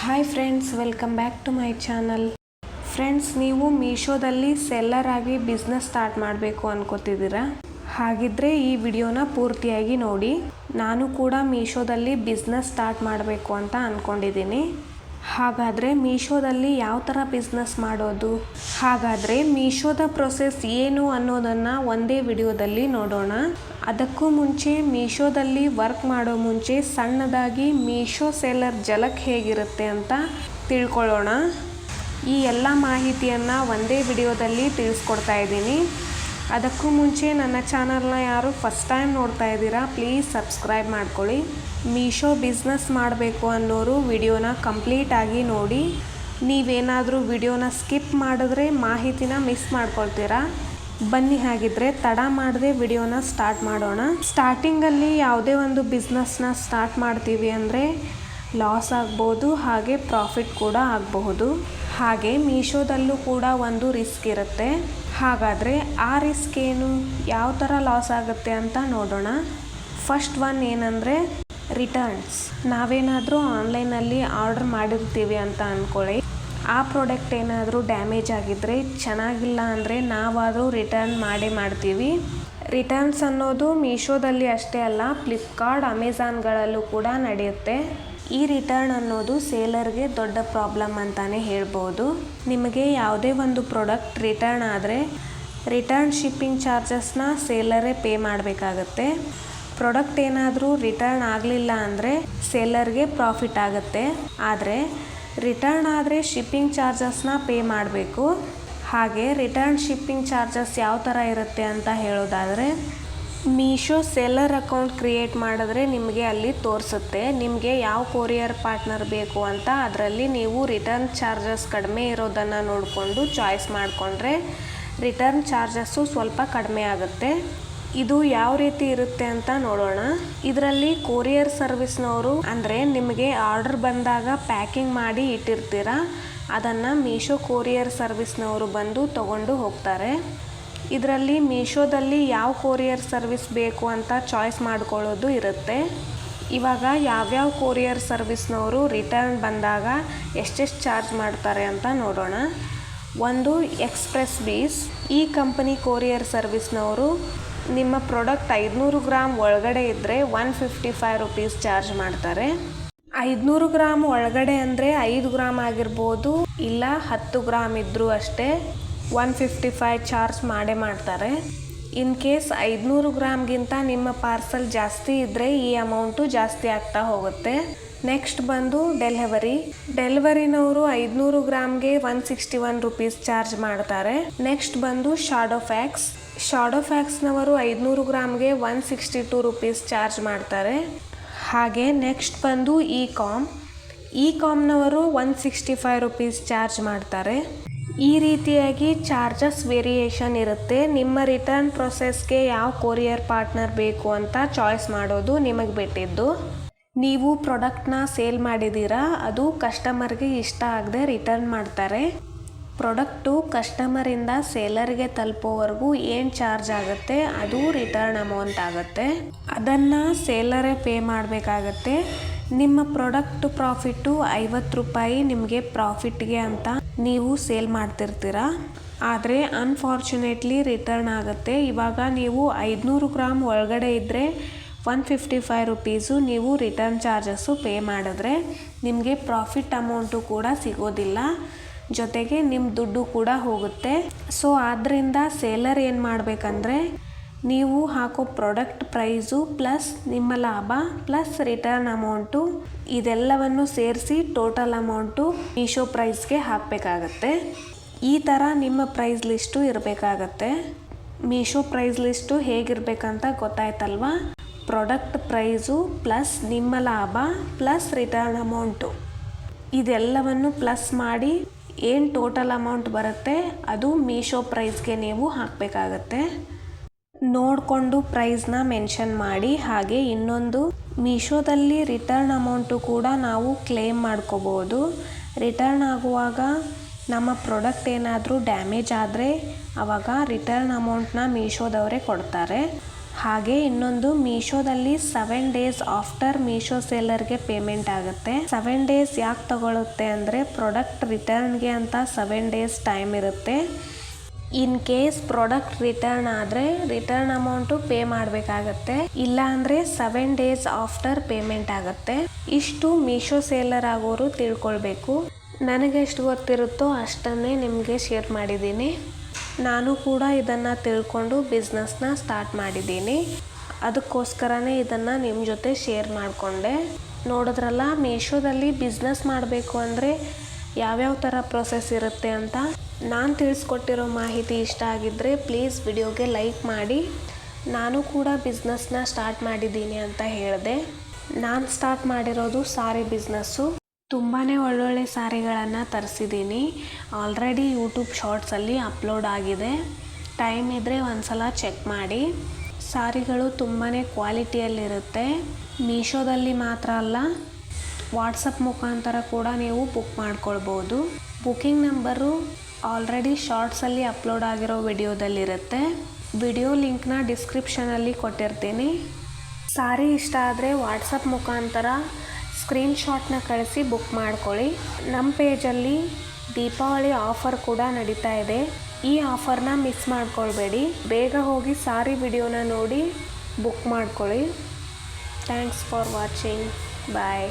Hi friends welcome back to my channel friends ನೀವು ಮೀಶೋದಲ್ಲಿ seller ಆಗಿ ಬಿಸ್ನೆಸ್ ಸ್ಟಾರ್ಟ್ ಮಾಡಬೇಕು ಅನ್ಕೋತಿದ್ದೀರಾ? ಹಾಗಿದ್ರೆ ಈ ವಿಡಿಯೋನ ಪೂರ್ತಿಯಾಗಿ ನೋಡಿ. ನಾನು ಕೂಡ ಮೀಶೋದಲ್ಲಿ ಬಿಸ್ನೆಸ್ ಸ್ಟಾರ್ಟ್ ಮಾಡಬೇಕು ಅಂತ ಅಂದ್ಕೊಂಡಿದ್ದೀನಿ ಹಾಗಾದರೆ ಮೀಶೋದಲ್ಲಿ ಯಾವ ಥರ ಬಿಸ್ನೆಸ್ ಮಾಡೋದು? ಹಾಗಾದರೆ ಮೀಶೋದ ಪ್ರೊಸೆಸ್ ಏನು ಅನ್ನೋದನ್ನು ಒಂದೇ ವಿಡಿಯೋದಲ್ಲಿ ನೋಡೋಣ. ಅದಕ್ಕೂ ಮುಂಚೆ ಮೀಶೋದಲ್ಲಿ ವರ್ಕ್ ಮಾಡೋ ಮುಂಚೆ ಸಣ್ಣದಾಗಿ ಮೀಶೋ ಸೆಲ್ಲರ್ ಜಲಕ್ ಹೇಗಿರುತ್ತೆ ಅಂತ ತಿಳ್ಕೊಳ್ಳೋಣ. ಈ ಎಲ್ಲ ಮಾಹಿತಿಯನ್ನು ಒಂದೇ ವಿಡಿಯೋದಲ್ಲಿ ತಿಳಿಸ್ಕೊಡ್ತಾ ಇದ್ದೀನಿ. ಅದಕ್ಕೂ ಮುಂಚೆ ನನ್ನ ಚಾನಲ್ನ ಯಾರು ಫಸ್ಟ್ ಟೈಮ್ ನೋಡ್ತಾ ಇದ್ದೀರಾ ಪ್ಲೀಸ್ ಸಬ್ಸ್ಕ್ರೈಬ್ ಮಾಡ್ಕೊಳ್ಳಿ. ಮೀಶೋ ಬಿಸ್ನೆಸ್ ಮಾಡಬೇಕು ಅನ್ನೋರು ವಿಡಿಯೋನ ಕಂಪ್ಲೀಟಾಗಿ ನೋಡಿ. ನೀವೇನಾದರೂ ವಿಡಿಯೋನ ಸ್ಕಿಪ್ ಮಾಡಿದ್ರೆ ಮಾಹಿತಿನ ಮಿಸ್ ಮಾಡ್ಕೊಳ್ತೀರಾ? ಬನ್ನಿ ಹಾಗಿದ್ರೆ ತಡ ಮಾಡದೆ ವಿಡಿಯೋನ ಸ್ಟಾರ್ಟ್ ಮಾಡೋಣ. ಸ್ಟಾರ್ಟಿಂಗಲ್ಲಿ ಯಾವುದೇ ಒಂದು ಬಿಸ್ನೆಸ್ನ ಸ್ಟಾರ್ಟ್ ಮಾಡ್ತೀವಿ ಅಂದರೆ ಲಾಸ್ ಆಗ್ಬೋದು, ಹಾಗೆ ಪ್ರಾಫಿಟ್ ಕೂಡ ಆಗಬಹುದು. ಹಾಗೆ ಮೀಶೋದಲ್ಲೂ ಕೂಡ ಒಂದು ರಿಸ್ಕ್ ಇರುತ್ತೆ. ಹಾಗಾದರೆ ಆ ರಿಸ್ಕ್ ಏನು? ಯಾವ ಥರ ಲಾಸ್ ಆಗುತ್ತೆ ಅಂತ ನೋಡೋಣ. ಫಸ್ಟ್ ಒನ್ ಏನಂದರೆ ರಿಟರ್ನ್ಸ್. ನಾವೇನಾದರೂ ಆನ್ಲೈನಲ್ಲಿ ಆರ್ಡರ್ ಮಾಡಿರ್ತೀವಿ ಅಂತ ಅಂದ್ಕೊಳ್ಳಿ ಆ ಪ್ರಾಡಕ್ಟ್ ಏನಾದರೂ ಡ್ಯಾಮೇಜ್ ಆಗಿದ್ದರೆ ಚೆನ್ನಾಗಿಲ್ಲ ಅಂದರೆ ನಾವಾದರೂ ರಿಟರ್ನ್ ಮಾಡೇ ಮಾಡ್ತೀವಿ. ರಿಟರ್ನ್ಸ್ ಅನ್ನೋದು ಮೀಶೋದಲ್ಲಿ ಅಷ್ಟೇ ಅಲ್ಲ, ಫ್ಲಿಪ್ಕಾರ್ಟ್ ಅಮೆಝಾನ್ಗಳಲ್ಲೂ ಕೂಡ ನಡೆಯುತ್ತೆ. ಈ ರಿಟರ್ನ್ ಅನ್ನೋದು ಸೇಲರ್ಗೆ ದೊಡ್ಡ ಪ್ರಾಬ್ಲಮ್ ಅಂತಲೇ ಹೇಳ್ಬೋದು. ನಿಮಗೆ ಯಾವುದೇ ಒಂದು ಪ್ರಾಡಕ್ಟ್ ರಿಟರ್ನ್ ಆದರೆ ರಿಟರ್ನ್ ಶಿಪ್ಪಿಂಗ್ ಚಾರ್ಜಸ್ನ ಸೇಲರೇ ಪೇ ಮಾಡಬೇಕಾಗತ್ತೆ. ಪ್ರಾಡಕ್ಟ್ ಏನಾದರೂ ರಿಟರ್ನ್ ಆಗಲಿಲ್ಲ ಅಂದರೆ ಸೇಲರ್ಗೆ ಪ್ರಾಫಿಟ್ ಆಗುತ್ತೆ. ಆದರೆ ರಿಟರ್ನ್ ಆದರೆ ಶಿಪ್ಪಿಂಗ್ ಚಾರ್ಜಸ್ನ ಪೇ ಮಾಡಬೇಕು. ಹಾಗೆ ರಿಟರ್ನ್ ಶಿಪ್ಪಿಂಗ್ ಚಾರ್ಜಸ್ ಯಾವ ಥರ ಇರುತ್ತೆ ಅಂತ ಹೇಳೋದಾದರೆ ಮೀಶೋ ಸೆಲ್ಲರ್ ಅಕೌಂಟ್ ಕ್ರಿಯೇಟ್ ಮಾಡಿದ್ರೆ ನಿಮಗೆ ಅಲ್ಲಿ ತೋರಿಸುತ್ತೆ. ನಿಮಗೆ ಯಾವ ಕೊರಿಯರ್ ಪಾರ್ಟ್ನರ್ ಬೇಕು ಅಂತ ಅದರಲ್ಲಿ ನೀವು ರಿಟರ್ನ್ ಚಾರ್ಜಸ್ ಕಡಿಮೆ ಇರೋದನ್ನು ನೋಡಿಕೊಂಡು ಚಾಯ್ಸ್ ಮಾಡಿಕೊಂಡ್ರೆ ರಿಟರ್ನ್ ಚಾರ್ಜಸ್ಸು ಸ್ವಲ್ಪ ಕಡಿಮೆ ಆಗುತ್ತೆ. ಇದು ಯಾವ ರೀತಿ ಇರುತ್ತೆ ಅಂತ ನೋಡೋಣ. ಇದರಲ್ಲಿ ಕೊರಿಯರ್ ಸರ್ವಿಸ್ನವರು ಅಂದರೆ ನಿಮಗೆ ಆರ್ಡರ್ ಬಂದಾಗ ಪ್ಯಾಕಿಂಗ್ ಮಾಡಿ ಇಟ್ಟಿರ್ತೀರ, ಅದನ್ನು ಮೀಶೋ ಕೊರಿಯರ್ ಸರ್ವಿಸ್ನವರು ಬಂದು ತಗೊಂಡು ಹೋಗ್ತಾರೆ. ಇದರಲ್ಲಿ ಮೀಶೋದಲ್ಲಿ ಯಾವ ಕೊರಿಯರ್ ಸರ್ವಿಸ್ ಬೇಕು ಅಂತ ಚಾಯ್ಸ್ ಮಾಡ್ಕೊಳ್ಳೋದು ಇರುತ್ತೆ. ಇವಾಗ ಯಾವ್ಯಾವ ಕೊರಿಯರ್ ಸರ್ವಿಸ್ನವರು ರಿಟರ್ನ್ ಬಂದಾಗ ಎಷ್ಟೆಷ್ಟು ಚಾರ್ಜ್ ಮಾಡ್ತಾರೆ ಅಂತ ನೋಡೋಣ. ಒಂದು ಎಕ್ಸ್ಪ್ರೆಸ್ ಬೀಸ್. ಈ ಕಂಪನಿ ಕೊರಿಯರ್ ಸರ್ವಿಸ್ನವರು ನಿಮ್ಮ ಪ್ರಾಡಕ್ಟ್ ಐದುನೂರು ಗ್ರಾಮ್ ಒಳಗಡೆ ಇದ್ದರೆ one fifty five rupees charge ಮಾಡ್ತಾರೆ. ಐದುನೂರು ಗ್ರಾಮ್ ಒಳಗಡೆ ಅಂದರೆ ಐದು ಗ್ರಾಮ್ ಆಗಿರ್ಬೋದು, ಇಲ್ಲ ಹತ್ತು ಗ್ರಾಮ್ ಇದ್ದರೂ ಅಷ್ಟೇ. ಒನ್ ಫಿಫ್ಟಿ ಫೈವ್ ಚಾರ್ಜ್ ಮಾಡೇ ಮಾಡ್ತಾರೆ. ಇನ್ ಕೇಸ್ ಐದುನೂರು ಗ್ರಾಮ್ಗಿಂತ ನಿಮ್ಮ ಪಾರ್ಸಲ್ ಜಾಸ್ತಿ ಇದ್ದರೆ ಈ ಅಮೌಂಟು ಜಾಸ್ತಿ ಆಗ್ತಾ ಹೋಗುತ್ತೆ. ನೆಕ್ಸ್ಟ್ ಬಂದು ಡೆಲಿವರಿ ಡೆಲಿವರಿನವರು ಐದುನೂರು ಗ್ರಾಮ್ಗೆ one sixty one rupees charge ಮಾಡ್ತಾರೆ. ನೆಕ್ಸ್ಟ್ ಬಂದು ಶಾಡೋ ಫ್ಯಾಕ್ಸ್ ಶಾಡೋ ಫ್ಯಾಕ್ಸ್ನವರು ಐದುನೂರು ಗ್ರಾಮ್ಗೆ one sixty two rupees charge ಮಾಡ್ತಾರೆ. ಹಾಗೆ ನೆಕ್ಸ್ಟ್ ಬಂದು E com. E ಕಾಮ್ನವರು one sixty five rupees charge ಮಾಡ್ತಾರೆ. ಈ ರೀತಿಯಾಗಿ ಚಾರ್ಜಸ್ ವೇರಿಯೇಷನ್ ಇರುತ್ತೆ. ನಿಮ್ಮ ರಿಟರ್ನ್ ಪ್ರೊಸೆಸ್ಗೆ ಯಾವ ಕೊರಿಯರ್ ಪಾರ್ಟ್ನರ್ ಬೇಕು ಅಂತ ಚಾಯ್ಸ್ ಮಾಡೋದು ನಿಮಗೆ ಬಿಟ್ಟಿದ್ದು. ನೀವು ಪ್ರಾಡಕ್ಟ್ನ ಸೇಲ್ ಮಾಡಿದ್ದೀರಾ, ಅದು ಕಸ್ಟಮರ್ಗೆ ಇಷ್ಟ ಆಗದೆ ರಿಟರ್ನ್ ಮಾಡ್ತಾರೆ. ಪ್ರಾಡಕ್ಟು ಕಸ್ಟಮರಿಂದ ಸೇಲರ್ಗೆ ತಲುಪೋವರೆಗೂ ಏನು ಚಾರ್ಜ್ ಆಗುತ್ತೆ, ಅದು ರಿಟರ್ನ್ ಅಮೌಂಟ್ ಆಗುತ್ತೆ. ಅದನ್ನು ಸೇಲರೇ ಪೇ ಮಾಡಬೇಕಾಗತ್ತೆ. ನಿಮ್ಮ ಪ್ರಾಡಕ್ಟ್ ಪ್ರಾಫಿಟ್ಟು ಐವತ್ತು ರೂಪಾಯಿ ನಿಮಗೆ ಪ್ರಾಫಿಟ್ಗೆ ಅಂತ ನೀವು ಸೇಲ್ ಮಾಡ್ತಿರ್ತೀರ? ಆದರೆ ಅನ್ಫಾರ್ಚುನೇಟ್ಲಿ ರಿಟರ್ನ್ ಆಗುತ್ತೆ. ಇವಾಗ ನೀವು ಐದುನೂರು ಗ್ರಾಮ್ ಒಳಗಡೆ ಇದ್ದರೆ ಒನ್ ಫಿಫ್ಟಿ ಫೈವ್ ರುಪೀಸು ನೀವು ರಿಟರ್ನ್ ಚಾರ್ಜಸ್ಸು ಪೇ ಮಾಡಿದ್ರೆ ನಿಮಗೆ ಪ್ರಾಫಿಟ್ ಅಮೌಂಟು ಕೂಡ ಸಿಗೋದಿಲ್ಲ. ಜೊತೆಗೆ ನಿಮ್ಮ ದುಡ್ಡು ಕೂಡ ಹೋಗುತ್ತೆ. ಸೊ ಆದ್ದರಿಂದ ಸೇಲರ್ ಏನು ಮಾಡಬೇಕಂದ್ರೆ ನೀವು ಹಾಕೋ ಪ್ರಾಡಕ್ಟ್ ಪ್ರೈಸು ಪ್ಲಸ್ ನಿಮ್ಮ ಲಾಭ ಪ್ಲಸ್ ರಿಟರ್ನ್ ಅಮೌಂಟು ಇದೆಲ್ಲವನ್ನು ಸೇರಿಸಿ ಟೋಟಲ್ ಅಮೌಂಟು ಮೀಶೋ ಪ್ರೈಸ್ಗೆ ಹಾಕಬೇಕಾಗತ್ತೆ. ಈ ಥರ ನಿಮ್ಮ ಪ್ರೈಸ್ ಲಿಸ್ಟು ಇರಬೇಕಾಗತ್ತೆ. ಮೀಶೋ ಪ್ರೈಸ್ ಲಿಸ್ಟು ಹೇಗಿರಬೇಕಂತ ಗೊತ್ತಾಯ್ತಲ್ವಾ? ಪ್ರಾಡಕ್ಟ್ ಪ್ರೈಸು ಪ್ಲಸ್ ನಿಮ್ಮ ಲಾಭ ಪ್ಲಸ್ ರಿಟರ್ನ್ ಅಮೌಂಟು. ಇದೆಲ್ಲವನ್ನು ಪ್ಲಸ್ ಮಾಡಿ ಏನು ಟೋಟಲ್ ಅಮೌಂಟ್ ಬರುತ್ತೆ ಅದು ಮೀಶೋ ಪ್ರೈಸ್ಗೆ ನೀವು ಹಾಕಬೇಕಾಗತ್ತೆ. ನೋಡಿಕೊಂಡು ಪ್ರೈಸ್ನ ಮೆನ್ಷನ್ ಮಾಡಿ, ಹಾಗೆ ಇನ್ನೊಂದು ಮೀಶೋದಲ್ಲಿ ರಿಟರ್ನ್ ಅಮೌಂಟು ಕೂಡ ನಾವು ಕ್ಲೇಮ್ ಮಾಡ್ಕೋಬೋದು. ರಿಟರ್ನ್ ಆಗುವಾಗ ನಮ್ಮ ಪ್ರಾಡಕ್ಟ್ ಏನಾದರೂ ಡ್ಯಾಮೇಜ್ ಆದರೆ ಆವಾಗ ರಿಟರ್ನ್ ಅಮೌಂಟ್ನ ಮೀಶೋದವರೇ ಕೊಡ್ತಾರೆ. ಹಾಗೆ ಇನ್ನೊಂದು ಮೀಶೋದಲ್ಲಿ ಸೆವೆನ್ ಡೇಸ್ ಆಫ್ಟರ್ ಮೀಶೋ ಸೇಲರ್ಗೆ ಪೇಮೆಂಟ್ ಆಗುತ್ತೆ. ಸೆವೆನ್ ಡೇಸ್ ಯಾಕೆ ತಗೊಳುತ್ತೆ ಅಂದರೆ ಪ್ರಾಡಕ್ಟ್ ರಿಟರ್ನ್ಗೆ ಅಂತ ಸೆವೆನ್ ಡೇಸ್ ಟೈಮ್ ಇರುತ್ತೆ. ಇನ್ ಕೇಸ್ ಪ್ರಾಡಕ್ಟ್ ರಿಟರ್ನ್ ಆದರೆ ರಿಟರ್ನ್ ಅಮೌಂಟು ಪೇ ಮಾಡಬೇಕಾಗತ್ತೆ. ಇಲ್ಲ ಅಂದರೆ ಸೆವೆನ್ ಡೇಸ್ ಆಫ್ಟರ್ ಪೇಮೆಂಟ್ ಆಗುತ್ತೆ. ಇಷ್ಟು ಮೀಶೋ ಸೇಲರ್ ಆಗೋರು ತಿಳ್ಕೊಳ್ಬೇಕು. ನನಗೆ ಎಷ್ಟು ಗೊತ್ತಿರುತ್ತೋ ಅಷ್ಟನ್ನೇ ನಿಮಗೆ ಶೇರ್ ಮಾಡಿದ್ದೀನಿ. ನಾನು ಕೂಡ ಇದನ್ನು ತಿಳ್ಕೊಂಡು ಬಿಸ್ನೆಸ್ನ ಸ್ಟಾರ್ಟ್ ಮಾಡಿದ್ದೀನಿ. ಅದಕ್ಕೋಸ್ಕರನೇ ಇದನ್ನು ನಿಮ್ಮ ಜೊತೆ ಶೇರ್ ಮಾಡಿಕೊಂಡೆ. ನೋಡಿದ್ರಲ್ಲ, ಮೀಶೋದಲ್ಲಿ ಬಿಸ್ನೆಸ್ ಮಾಡಬೇಕು ಅಂದರೆ ಯಾವ್ಯಾವ ಥರ ಪ್ರೊಸೆಸ್ ಇರುತ್ತೆ ಅಂತ? ನಾನು ತಿಳಿಸ್ಕೊಟ್ಟಿರೋ ಮಾಹಿತಿ ಇಷ್ಟ ಆಗಿದ್ದರೆ ಪ್ಲೀಸ್ ವಿಡಿಯೋಗೆ ಲೈಕ್ ಮಾಡಿ. ನಾನು ಕೂಡ ಬಿಸ್ನೆಸ್ನ ಸ್ಟಾರ್ಟ್ ಮಾಡಿದ್ದೀನಿ ಅಂತ ಹೇಳಿದೆ. ನಾನು ಸ್ಟಾರ್ಟ್ ಮಾಡಿರೋದು ಸಾರಿ ಬಿಸ್ನೆಸ್ಸು ತುಂಬಾ ಒಳ್ಳೊಳ್ಳೆ ಸಾರಿಗಳನ್ನು ತರಿಸಿದ್ದೀನಿ. ಆಲ್ರೆಡಿ ಯೂಟ್ಯೂಬ್ ಶಾರ್ಟ್ಸಲ್ಲಿ ಅಪ್ಲೋಡ್ ಆಗಿದೆ. ಟೈಮ್ ಇದ್ದರೆ ಒಂದ್ಸಲ ಚೆಕ್ ಮಾಡಿ. ಸಾರಿಗಳು ತುಂಬಾ ಕ್ವಾಲಿಟಿಯಲ್ಲಿರುತ್ತೆ ಮೀಶೋದಲ್ಲಿ ಮಾತ್ರ ಅಲ್ಲ ವಾಟ್ಸಪ್ ಮುಖಾಂತರ ಕೂಡ ನೀವು ಬುಕ್ ಮಾಡ್ಕೊಳ್ಬೋದು. ಬುಕಿಂಗ್ ನಂಬರು ಆಲ್ರೆಡಿ ಶಾರ್ಟ್ಸಲ್ಲಿ ಅಪ್ಲೋಡ್ ಆಗಿರೋ ವಿಡಿಯೋದಲ್ಲಿರುತ್ತೆ. ವಿಡಿಯೋ ಲಿಂಕ್ನ ಡಿಸ್ಕ್ರಿಪ್ಷನಲ್ಲಿ ಕೊಟ್ಟಿರ್ತೀನಿ. ಸಾರಿ ಇಷ್ಟ ಆದರೆ ವಾಟ್ಸಪ್ ಮುಖಾಂತರ ಸ್ಕ್ರೀನ್ಶಾಟ್ನ ಕಳಿಸಿ ಬುಕ್ ಮಾಡ್ಕೊಳ್ಳಿ. ನಮ್ಮ ಪೇಜಲ್ಲಿ ದೀಪಾವಳಿ ಆಫರ್ ಕೂಡ ನಡೀತಾ ಇದೆ. ಈ ಆಫರ್ನ ಮಿಸ್ ಮಾಡ್ಕೊಳ್ಬೇಡಿ. ಬೇಗ ಹೋಗಿ ಸಾರಿ ವಿಡಿಯೋನ ನೋಡಿ ಬುಕ್ ಮಾಡ್ಕೊಳ್ಳಿ. Thanks for watching. ಬಾಯ್.